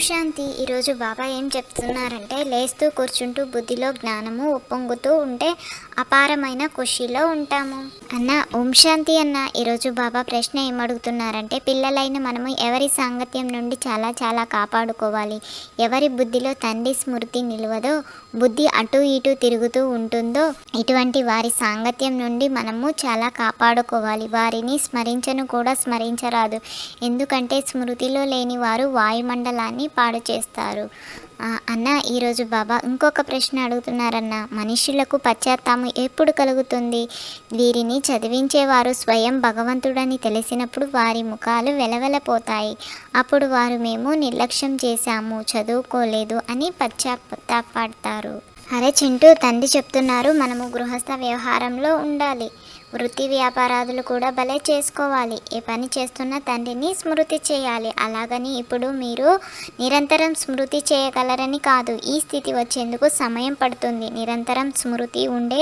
శాంతి. ఈరోజు బాబా ఏం చెప్తున్నారంటే లేస్తూ కూర్చుంటూ బుద్ధిలో జ్ఞానము ఉప్పొంగుతూ ఉంటే అపారమైన ఖుషిలో ఉంటాము. అన్న ఓం శాంతి అన్న. ఈరోజు బాబా ప్రశ్న ఏమడుగుతున్నారంటే పిల్లలైన మనము ఎవరి సాంగత్యం నుండి చాలా చాలా కాపాడుకోవాలి? ఎవరి బుద్ధిలో తండ్రి స్మృతి నిలవదో బుద్ధి అటు ఇటు తిరుగుతూ ఉంటుందో ఇటువంటి వారి సాంగత్యం నుండి మనము చాలా కాపాడుకోవాలి. వారిని స్మరించను కూడా స్మరించరాదు. ఎందుకంటే స్మృతిలో లేని వారు వాయుమండలాన్ని పాడు చేస్తారు. అన్న ఈరోజు బాబా ఇంకొక ప్రశ్న అడుగుతున్నారన్న. మనుషులకు పశ్చాత్తాపం ఎప్పుడు కలుగుతుంది? వీరిని చదివించేవారు స్వయం భగవంతుడని తెలిసినప్పుడు వారి ముఖాలు వెలవెలపోతాయి. అప్పుడు వారు మేము నిర్లక్ష్యం చేశాము చదువుకోలేదు అని పశ్చాత్తాపడతారు. అరే చింటూ తండ్రి చెప్తున్నారు మనము గృహస్థ వ్యవహారంలో ఉండాలి. వృత్తి వ్యాపారాదులు కూడా భలే చేసుకోవాలి. ఏ పని చేస్తున్న తండ్రిని స్మృతి చేయాలి. అలాగని ఇప్పుడు మీరు నిరంతరం స్మృతి చేయగలరని కాదు. ఈ స్థితి వచ్చేందుకు సమయం పడుతుంది. నిరంతరం స్మృతి ఉండే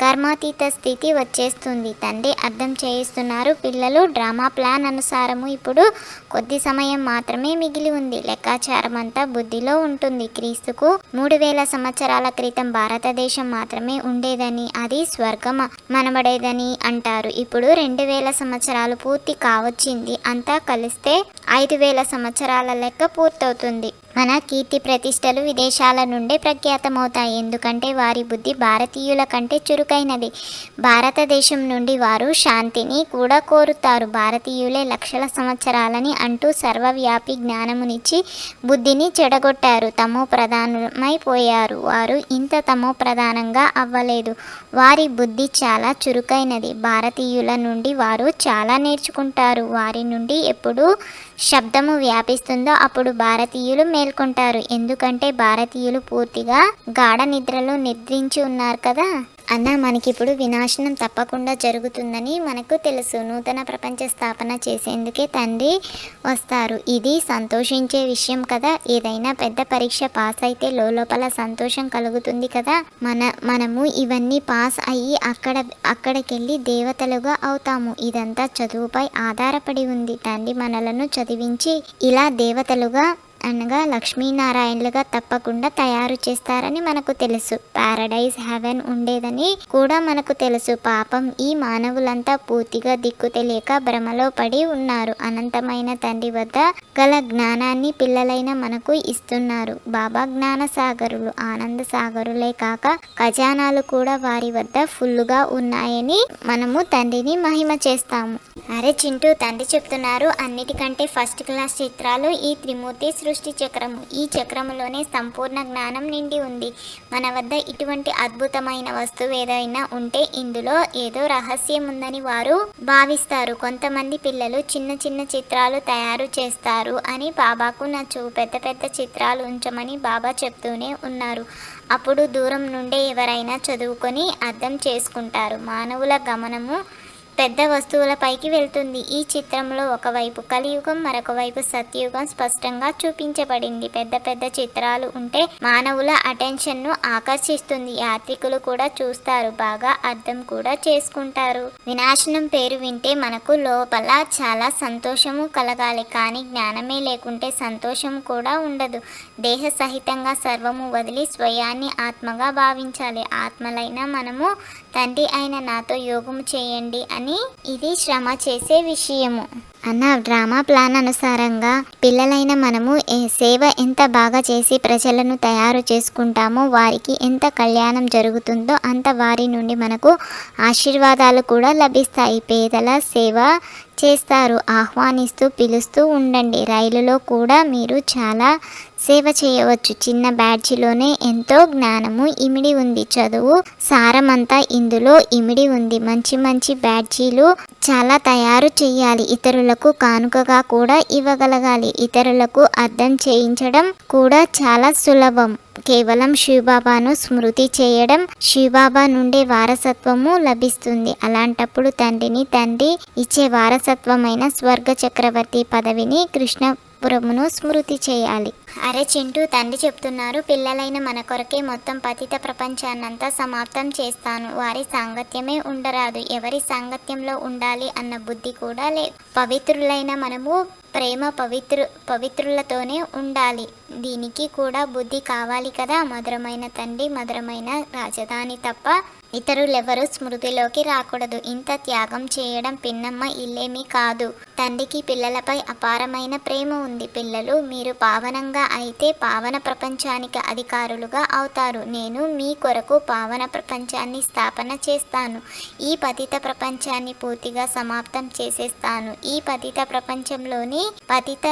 కర్మాతీత స్థితి వచ్చేస్తుంది. తండ్రి అర్థం చేయిస్తున్నారు. పిల్లలు డ్రామా ప్లాన్ అనుసారము ఇప్పుడు కొద్ది సమయం మాత్రమే మిగిలి ఉంది. లెక్కాచారం అంతా బుద్ధిలో ఉంటుంది. క్రీస్తుకు మూడు వేల సంవత్సరాల క్రితం భారతదేశం మాత్రమే ఉండేదని అది స్వర్గం మనబడేదని అంటారు. ఇప్పుడు రెండు వేల సంవత్సరాలు పూర్తి కావచ్చింది. అంతా కలిస్తే ఐదు వేల సంవత్సరాల లెక్క పూర్తవుతుంది. మన కీర్తి ప్రతిష్టలు విదేశాల నుండే ప్రఖ్యాతమవుతాయి. ఎందుకంటే వారి బుద్ధి భారతీయుల కంటే చురుకైనది. భారతదేశం నుండి వారు శాంతిని కూడా కోరుతారు. భారతీయులే లక్షల సంవత్సరాలని అంటూ సర్వవ్యాపి జ్ఞానమునిచ్చి బుద్ధిని చెడగొట్టారు. తమో ప్రధానమైపోయారు వారు ఇంత తమో ప్రధానంగా అవ్వలేదు. వారి బుద్ధి చాలా చురుకైనది. భారతీయుల నుండి వారు చాలా నేర్చుకుంటారు. వారి నుండి ఎప్పుడు శబ్దము వ్యాపిస్తుందో అప్పుడు భారతీయులు మేల్కొంటారు. ఎందుకంటే భారతీయులు పూర్తిగా గాఢ నిద్రలో నిద్రించి ఉన్నారు కదా. అన్న మనకిప్పుడు వినాశనం తప్పకుండా జరుగుతుందని మనకు తెలుసు. నూతన ప్రపంచ స్థాపన చేసేందుకే తండ్రి వస్తారు. ఇది సంతోషించే విషయం కదా. ఏదైనా పెద్ద పరీక్ష పాస్ అయితే లోపల సంతోషం కలుగుతుంది కదా. మన మనము ఇవన్నీ పాస్ అయ్యి అక్కడ అక్కడికెళ్ళి దేవతలుగా అవుతాము. ఇదంతా చదువుపై ఆధారపడి ఉంది. తండ్రి మనలను చదివించి ఇలా దేవతలుగా అనగా లక్ష్మీనారాయణలుగా తప్పకుండా తయారు చేస్తారని మనకు తెలుసు. పారడైజ్ హెవెన్ ఉండేదని కూడా మనకు తెలుసు. పాపం ఈ మానవులంతా పూర్తిగా దిక్కు తెలియక భ్రమలో పడి ఉన్నారు. అనంతమైన తండ్రి వద్ద గల జ్ఞానాన్ని పిల్లలైన మనకు ఇస్తున్నారు. బాబా జ్ఞాన సాగరులు ఆనంద సాగరులే కాక ఖజానాలు కూడా వారి వద్ద ఫుల్లుగా ఉన్నాయని మనము తండ్రిని మహిమ చేస్తాము. అరే చింటూ తండ్రి చెప్తున్నారు. అన్నిటికంటే ఫస్ట్ క్లాస్ చిత్రాలు ఈ త్రిమూర్తి సృష్టి చక్రము. ఈ చక్రములోనే సంపూర్ణ జ్ఞానం నిండి ఉంది. మన వద్ద ఇటువంటి అద్భుతమైన వస్తువు ఏదైనా ఉంటే ఇందులో ఏదో రహస్యం ఉందని వారు భావిస్తారు. కొంతమంది పిల్లలు చిన్న చిన్న చిత్రాలు తయారు చేస్తారు అని బాబాకు నచ్చు. పెద్ద పెద్ద చిత్రాలు ఉంచమని బాబా చెప్తూనే ఉన్నారు. అప్పుడు దూరం నుండే ఎవరైనా చదువుకొని అర్థం చేసుకుంటారు. మానవుల గమనము పెద్ద వస్తువులపైకి వెళ్తుంది. ఈ చిత్రంలో ఒకవైపు కలియుగం మరొక వైపు సత్యుగం స్పష్టంగా చూపించబడింది. పెద్ద పెద్ద చిత్రాలు ఉంటే మానవుల అటెన్షన్ను ఆకర్షిస్తుంది. యాత్రికులు కూడా చూస్తారు. బాగా అర్థం కూడా చేసుకుంటారు. వినాశనం పేరు వింటే మనకు లోపల చాలా సంతోషము కలగాలి. కానీ జ్ఞానమే లేకుంటే సంతోషం కూడా ఉండదు. దేహ సహితంగా సర్వము వదిలి స్వయాన్ని ఆత్మగా భావించాలి. ఆత్మలైన మనము తండ్రి అయిన నాతో యోగము చేయండి అని ఇది శ్రమ చేసే విషయము. అన్న డ్రామా ప్లాన్ అనుసారంగా పిల్లలైన మనము ఏ సేవ ఎంత బాగా చేసి ప్రజలను తయారు చేసుకుంటామో వారికి ఎంత కళ్యాణం జరుగుతుందో అంత వారి నుండి మనకు ఆశీర్వాదాలు కూడా లభిస్తాయి. పేదల సేవ చేస్తారు. ఆహ్వానిస్తూ పిలుస్తూ ఉండండి. రైలులో కూడా మీరు చాలా సేవ చేయవచ్చు. చిన్న బ్యాడ్జిలోనే ఎంతో జ్ఞానము ఇమిడి ఉంది. చదువు సారమంతా ఇందులో ఇమిడి ఉంది. మంచి మంచి బ్యాడ్జీలు చాలా తయారు చేయాలి. ఇతరులకు కానుకగా కూడా ఇవ్వగలగాలి. ఇతరులకు అర్థం చేయించడం కూడా చాలా సులభం. కేవలం శివబాబాను స్మృతి చేయడం శివబాబా నుండి వారసత్వము లభిస్తుంది. అలాంటప్పుడు తండ్రిని తండ్రి ఇచ్చే వారసత్వమైన స్వర్గ చక్రవర్తి పదవిని కృష్ణ పురమును స్మృతి చేయాలి. అరే చింటూ తండ్రి చెప్తున్నారు పిల్లలైన మన కొరకే మొత్తం పతిత ప్రపంచాన్నంతా సమాప్తం చేస్తాను. వారి సాంగత్యమే ఉండరాదు. ఎవరి సాంగత్యంలో ఉండాలి అన్న బుద్ధి కూడా లేదు. పవిత్రులైన మనము ప్రేమ పవిత్రు పవిత్రులతోనే ఉండాలి. దీనికి కూడా బుద్ధి కావాలి కదా మధురమైన తండ్రి మధురమైన రాజధాని తప్ప ఇతరులెవరూ స్మృతిలోకి రాకూడదు. ఇంత త్యాగం చేయడం పిన్నమ్మ ఇల్లేమీ కాదు. తండ్రికి పిల్లలపై అపారమైన ప్రేమ ఉంది. పిల్లలు మీరు పావనంగా అయితే పావన ప్రపంచానికి అధికారులుగా అవుతారు. నేను మీ కొరకు పావన ప్రపంచాన్ని స్థాపన చేస్తాను. ఈ పతిత ప్రపంచాన్ని పూర్తిగా సమాప్తం చేసేస్తాను. ఈ పతిత ప్రపంచంలోని పతిత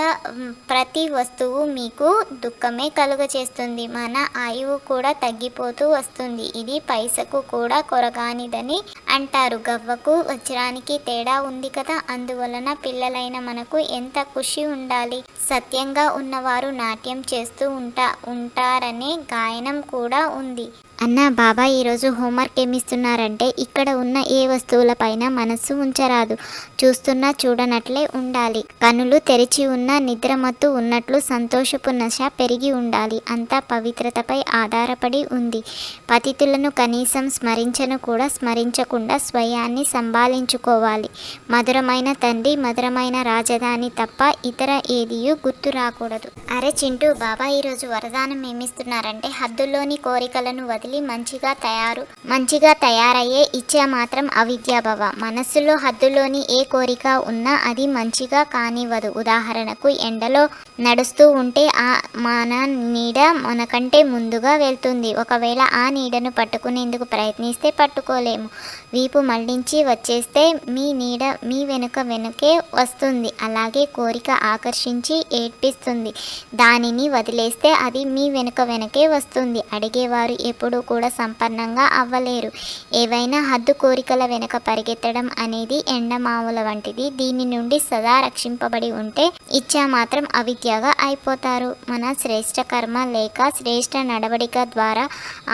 ప్రతి వస్తువు మీకు దుఃఖమే కలుగచేస్తుంది మన ఆయువు కూడా తగ్గిపోతూ వస్తుంది. ఇది పైసకు కూడా కూడా కొరగానిదని అంటారు. గవ్వకు వజ్రానికి తేడా ఉంది కదా అందువలన పిల్లలైన మనకు ఎంత ఖుషి ఉండాలి? సత్యంగా ఉన్నవారు నాట్యం చేస్తూ ఉంటా ఉంటారనే గాయనం కూడా ఉంది. అన్న బాబా ఈరోజు హోంవర్క్ ఏమిస్తున్నారంటే ఇక్కడ ఉన్న ఏ వస్తువులపైన మనస్సు ఉంచరాదు. చూస్తున్నా చూడనట్లే ఉండాలి. కనులు తెరిచి ఉన్న నిద్రమత్తు ఉన్నట్లు సంతోషపు నశ పెరిగి ఉండాలి. అంతా పవిత్రతపై ఆధారపడి ఉంది. పతితులను కనీసం స్మరించను కూడా స్మరించకుండా స్వయాన్ని సంభాళించుకోవాలి మధురమైన తండ్రి మధురమైన రాజధాని తప్ప ఇతర ఏదియూ గుర్తు రాకూడదు. అరే చింటూ బాబా ఈరోజు వరదానం ఏమిస్తున్నారంటే హద్దుల్లోని కోరికలను వదిలి మంచిగా తయారు మంచిగా తయారయ్యే ఇచ్చా మాత్రం అవిద్యాభవ. మనస్సులో హద్దులోని ఏ కోరిక ఉన్నా అది మంచిగా కానివ్వదు. ఉదాహరణకు ఎండలో నడుస్తూ ఉంటే ఆ మన నీడ మనకంటే ముందుగా వెళ్తుంది. ఒకవేళ ఆ నీడను పట్టుకునేందుకు ప్రయత్నిస్తే పట్టుకోలేము. వీపు మళ్ళించి వచ్చేస్తే మీ నీడ మీ వెనుక వెనుకే వస్తుంది. అలాగే కోరిక ఆకర్షించి ఏడ్పిస్తుంది. దానిని వదిలేస్తే అది మీ వెనుక వెనకే వస్తుంది. అడిగేవారు ఎప్పుడు కూడా సంపన్నంగా అవ్వలేరు. ఏవైనా హద్దు కోరికల వెనుక పరిగెత్తడం అనేది ఎండమావుల వంటిది. దీని నుండి సదా రక్షింపబడి ఉంటే ఇచ్చా మాత్రం అవిద్యగా అయిపోతారు. మన శ్రేష్ట కర్మ లేక శ్రేష్ట నడవడిక ద్వారా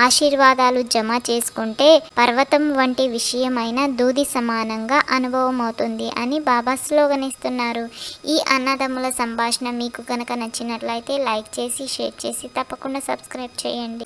ఆశీర్వాదాలు జమ చేసుకుంటే పర్వతం వంటి విషయమైన దూది సమానంగా అనుభవం అవుతుంది అని బాబా స్లోగనిస్తున్నారు. ఈ అన్నదమ్ముల సంభాషణ మీకు కనుక నచ్చినట్లయితే లైక్ చేసి షేర్ చేసి తప్పకుండా సబ్స్క్రైబ్ చేయండి.